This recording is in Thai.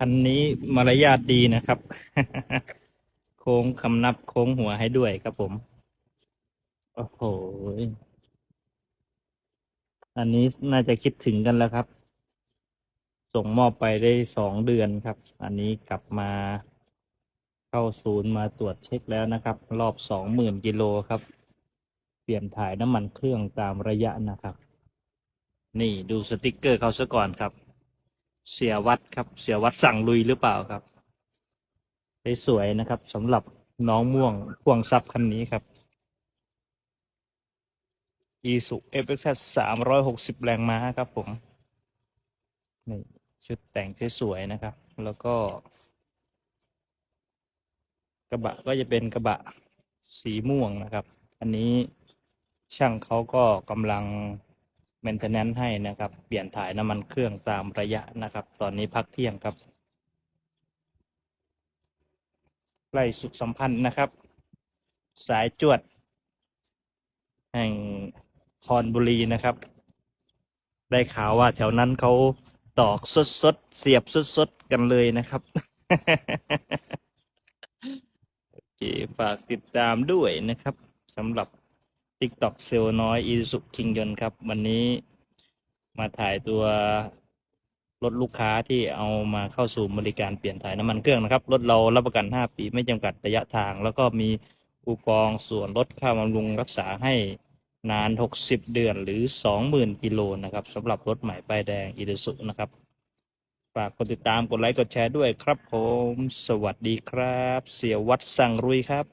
คันนี้มารยาทดีนะครับ โค้งคำนับโค้งหัวให้ด้วยครับผม โอ้โห อันนี้น่าจะคิดถึงกันแล้วครับ ส่งมอบไปได้สองเดือนครับ อันนี้กลับมาเข้าศูนย์มาตรวจเช็คแล้วนะครับ รอบสองหมื่นกิโลครับ เปลี่ยนถ่ายน้ำมันเครื่องตามระยะนะครับ นี่ดูสติกเกอร์เขาซะก่อนครับ เสียวัดครับ เสียวัดสั่งลุยหรือเปล่าครับสวยๆนะครับสำหรับน้องม่วงพ่วงซับคันนี้ครับอีสุเอฟเอ็กซ์สามร้อยหกสิบแรงม้าครับผมนี่ชุดแต่งสวยๆนะครับ แล้วก็ กระบะก็จะเป็นกระบะสีม่วงนะครับ อันนี้ช่างเขาก็กำลัง เมนเทนแนนให้นะครับ เปลี่ยนถ่ายน้ำมันเครื่องตามระยะนะครับ ตอนนี้พักเที่ยงครับไล่สุขสัมพันธ์นะครับ สายจวด แห่งคอนบุรีนะครับ ได้ข่าวว่าแถวนั้นเขาตอกสดสดๆเสียบสดสดๆกันเลยนะครับโอเคฝากติดตามด้วยนะครับสำหรับ TikTok เซลน้อยอีสุคิงยนครับ วันนี้มาถ่ายตัวรถลูกค้าที่เอามาเข้าสู่บริการเปลี่ยนถ่ายน้ำมันเครื่องนะครับ รถเรารับประกัน 5 ปีไม่จำกัดระยะทาง แล้วก็มีคูปองส่วนลดค่าบำรุงรักษาให้นาน 60 เดือนหรือ 20,000 กิโลนะครับสำหรับรถใหม่ป้ายแดงอีสุนะครับ ฝากกดติดตามกดไลค์กดแชร์ด้วยครับผม สวัสดีครับ เสียวัดสั่งรุยครับ